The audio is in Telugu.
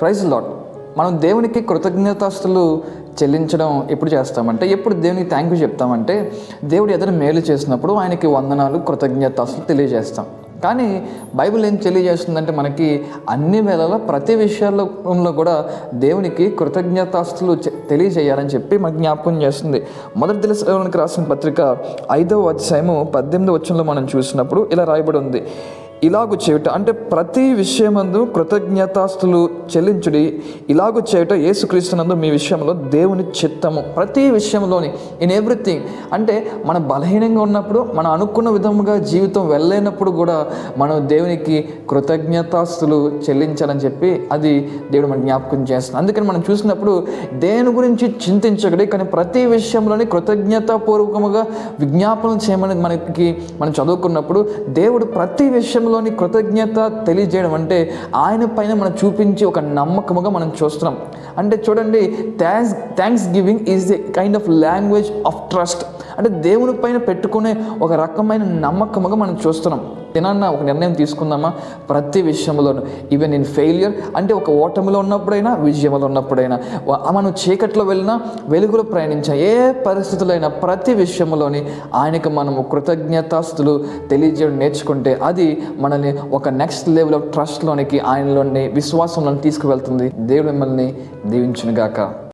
ప్రైజ్ లాట్ మనం దేవునికి కృతజ్ఞతాస్తులు చెల్లించడం ఎప్పుడు చేస్తామంటే ఎప్పుడు దేవునికి థ్యాంక్ యూ చెప్తామంటే దేవుడు ఏదైనా మేలు చేసినప్పుడు ఆయనకి వందనాలు కృతజ్ఞతాస్తులు తెలియజేస్తాం. కానీ బైబిల్ ఏం తెలియజేస్తుందంటే మనకి అన్ని వేళలా ప్రతి విషయాల్లో కూడా దేవునికి కృతజ్ఞతాస్తులు తెలియజేయాలని చెప్పి మనకు జ్ఞాపకం చేస్తుంది. మొదటి తెలుసుకోవడానికి రాసిన పత్రిక ఐదవ అధ్యాయము పద్దెనిమిది వచ్చంలో మనం చూసినప్పుడు ఇలా రాయబడి ఉంది. ఇలాగు చేయుట అంటే ప్రతి విషయమందు కృతజ్ఞతాస్తులు చెల్లించుడి. ఇలాగు చేయుట యేసుక్రీస్తునందు మీ విషయంలో దేవుని చిత్తము. ప్రతి విషయంలోని ఇన్ ఎవ్రీథింగ్ అంటే మన బలహీనంగా ఉన్నప్పుడు మనం అనుకున్న విధముగా జీవితం వెళ్ళలేనప్పుడు కూడా మనం దేవునికి కృతజ్ఞతాస్తులు చెల్లించాలని చెప్పి అది దేవుడు మన జ్ఞాపకం చేస్తుంది అందుకని మనం చూసినప్పుడు దేని గురించి చింతించకడి కానీ ప్రతి విషయంలోని కృతజ్ఞతాపూర్వకముగా విజ్ఞాపనం చేయమని మనకి మనం చదువుకున్నప్పుడు దేవుడు ప్రతి విషయం విషయంలోని కృతజ్ఞత తెలియజేయడం అంటే ఆయన పైన మనం చూపించి ఒక నమ్మకముగా మనం చూస్తున్నాం. అంటే చూడండి thanks thanks giving is the kind of language of trust అంటే దేవుని పైన పెట్టుకునే ఒక రకమైన నమ్మకముగా మనం చూస్తున్నాం. తినన్న ఒక నిర్ణయం తీసుకుందామా? ప్రతి విషయంలోనూ. ఈవెన్ ఇన్ ఫెయిలియర్ అంటే ఒక ఓటమిలో ఉన్నప్పుడైనా విజయంలో ఉన్నప్పుడైనా. మనం చీకట్లో వెళ్ళినా వెలుగులో ప్రయాణించా ఏ పరిస్థితులైనా ప్రతి విషయంలోని ఆయనకు మనము కృతజ్ఞతాస్తులు తెలియజేయడం నేర్చుకుంటే అది మనల్ని ఒక నెక్స్ట్ లెవెల్ ఆఫ్ ట్రస్ట్లోనికి ఆయనలోని విశ్వాసంలోని తీసుకువెళ్తుంది. దేవుడు మిమ్మల్ని దీవించునుగాక.